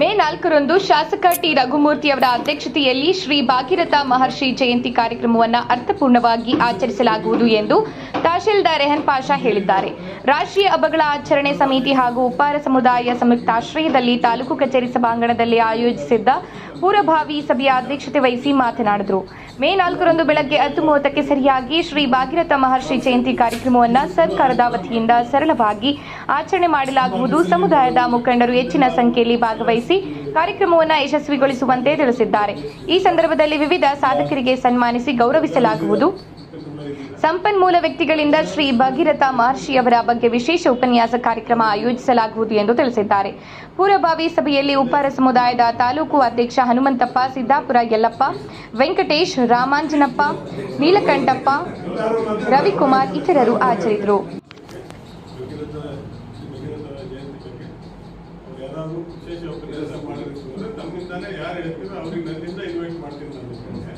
ಮೇ ನಾಲ್ಕರಂದು ಶಾಸಕ ಟಿ ರಘುಮೂರ್ತಿ ಅವರ ಅಧ್ಯಕ್ಷತೆಯಲ್ಲಿ ಶ್ರೀ ಭಾಗೀರಥ ಮಹರ್ಷಿ ಜಯಂತಿ ಕಾರ್ಯಕ್ರಮವನ್ನು ಅರ್ಥಪೂರ್ಣವಾಗಿ ಆಚರಿಸಲಾಗುವುದು ಎಂದು ತಹಶೀಲ್ದಾರ್ ರೆಹನ್ ಪಾಷಾ ಹೇಳಿದ್ದಾರೆ. ರಾಷ್ಟ್ರೀಯ ಹಬ್ಬಗಳ ಆಚರಣೆ ಸಮಿತಿ ಹಾಗೂ ಉಪ್ಪಾರ ಸಮುದಾಯ ಸಂಯುಕ್ತಾಶ್ರಯದಲ್ಲಿ ತಾಲೂಕು ಕಚೇರಿ ಸಭಾಂಗಣದಲ್ಲಿ ಆಯೋಜಿಸಿದ್ದ ಪೂರ್ವಭಾವಿ ಸಭೆಯ ಅಧ್ಯಕ್ಷತೆ ವಹಿಸಿ ಮಾತನಾಡಿದರು. ಮೇ ನಾಲ್ಕರಂದು ಬೆಳಗ್ಗೆ ಹತ್ತು ಮೂವತ್ತಕ್ಕೆ ಸರಿಯಾಗಿ ಶ್ರೀ ಭಾಗೀರಥ ಮಹರ್ಷಿ ಜಯಂತಿ ಕಾರ್ಯಕ್ರಮವನ್ನು ಸರ್ಕಾರದ ವತಿಯಿಂದ ಸರಳವಾಗಿ ಆಚರಣೆ ಮಾಡಲಾಗುವುದು. ಸಮುದಾಯದ ಮುಖಂಡರು ಹೆಚ್ಚಿನ ಸಂಖ್ಯೆಯಲ್ಲಿ ಭಾಗವಹಿಸಿ ಕಾರ್ಯಕ್ರಮವನ್ನು ಯಶಸ್ವಿಗೊಳಿಸುವಂತೆ ತಿಳಿಸಿದ್ದಾರೆ. ಈ ಸಂದರ್ಭದಲ್ಲಿ ವಿವಿಧ ಸಾಧಕರಿಗೆ ಸನ್ಮಾನಿಸಿ ಗೌರವಿಸಲಾಗುವುದು. ಸಂಪನ್ಮೂಲ ವ್ಯಕ್ತಿಗಳಿಂದ ಶ್ರೀ ಭಗೀರಥ ಮಹರ್ಷಿಯವರ ಬಗ್ಗೆ ವಿಶೇಷ ಉಪನ್ಯಾಸ ಕಾರ್ಯಕ್ರಮ ಆಯೋಜಿಸಲಾಗುವುದು ಎಂದು ತಿಳಿಸಿದ್ದಾರೆ ಪೂರ್ವಭಾವಿ ಸಭೆಯಲ್ಲಿ ಉಪ್ಪಾರ ಸಮುದಾಯದ ತಾಲೂಕು ಅಧ್ಯಕ್ಷ ಹನುಮಂತಪ್ಪ, ಸಿದ್ದಾಪುರ ಯಲ್ಲಪ್ಪ, ವೆಂಕಟೇಶ್ ರಾಮಾಂಜನಪ್ಪ, ನೀಲಕಂಠಪ್ಪ, ರವಿಕುಮಾರ್ ಇತರರು ಅವ್ರು ವಿಶೇಷ ತಮ್ಮಿಂದಾನೇ ಯಾರು ಹೇಳ್ತೀರೋ ಅವ್ರಿಗೆ ನನ್ನಿಂದ ಇನ್ವೈಟ್ ಮಾಡ್ತೀನಿ ನಾನು.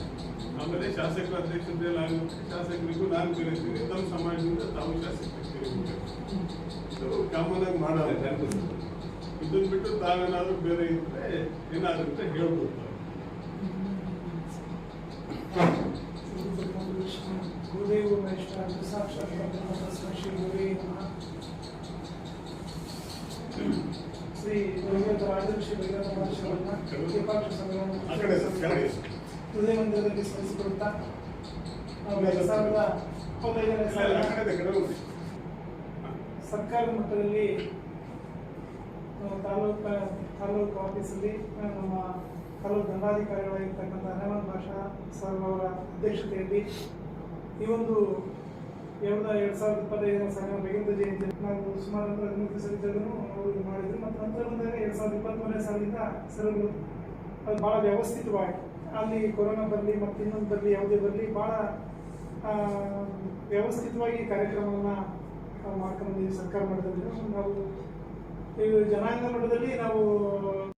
ಆಮೇಲೆ ಶಾಸಕರ ಅಧ್ಯಕ್ಷತೆಯಲ್ಲಿ ಆಗುತ್ತೆ ಶಾಸಕರಿಗೂ ನಾನು ಕೇಳಿರ್ತೀನಿ ತಮ್ಮ ಸಮಾಜದಿಂದ ತಾವು ಶಾಸಕರಿಗೆ ಇದು ಕಾಮನ್ ಆಗಿ ಮಾಡೋದು ಇದನ್ನ ಬಿಟ್ಟು ತಾವೇನಾದ್ರೂ ಬೇರೆ ಇದ್ರೆ ಏನಾಗುತ್ತೆ ಹೇಳ್ಬೋದು ಗುರುದೇವ ವೈಷ್ಣವ ಸಾಕ್ಷಾತ್ ಶ್ರೀ ಗುರುವೇ. ಶ್ರೀ ಭಗವಂತ ಮಹರ್ಷಿಗಳನ್ನ ದ್ವಿಪಾಕ್ಷ ಆ ಕಡೆ. ಹೃದಯ ಮಂದಿರದಲ್ಲಿ ಸ್ಮರಿಸಿಕೊಳ್ಳುತ್ತಾ ನಾವು ಎರಡ್ ಸಾವಿರದ ಇಪ್ಪತ್ತೈದನೇ. ಸರ್ಕಾರದ ಮಟ್ಟದಲ್ಲಿ ತಾಲೂಕು ತಾಲೂಕು ಆಫೀಸಲ್ಲಿ ನಮ್ಮ ತಾಲೂಕು ದಂಡಾಧಿಕಾರಿಗಳಾಗಿರ್ತಕ್ಕಂಥ ಹನುಮಂತ ಭಾಷಾ ಸರ್ ಅವರ ಅಧ್ಯಕ್ಷತೆಯಲ್ಲಿ ಈ ಒಂದು ಎರಡು ಎರಡು ಸಾವಿರದ ಇಪ್ಪತ್ತೈದನೇ ಸಾಲಿನ ಭಗೀರಥ ಜಯಂತಿ. ನಾವು ಸುಮಾರು ಹದಿನೈದು ಹದಿಮೂರು ದಿವಸ ಅವರು ಮಾಡಿದ್ರು. ಮತ್ತು ನಂತರ ಬಂದಾಗ ಎರಡು ಸಾವಿರದ ಇಪ್ಪತ್ತ್ಮೂರನೇ ಸಾಲಿಂದ ಸರ್ ಅದು ಭಾಳ ವ್ಯವಸ್ಥಿತವಾಗಿ. ಅಲ್ಲಿ ಕೊರೋನಾ ಬರಲಿ ಮತ್ತು ಇನ್ನೊಂದು ಬರಲಿ, ಯಾವುದೇ ಬರಲಿ ಭಾಳ ವ್ಯವಸ್ಥಿತವಾಗಿ ಕಾರ್ಯಕ್ರಮವನ್ನು ಮಾಡ್ಕೊಂಡು ಸರ್ಕಾರ ಮಟ್ಟದಲ್ಲಿ ನಾವು ಈ ಜನಾಂಗ ಮಟ್ಟದಲ್ಲಿ ನಾವು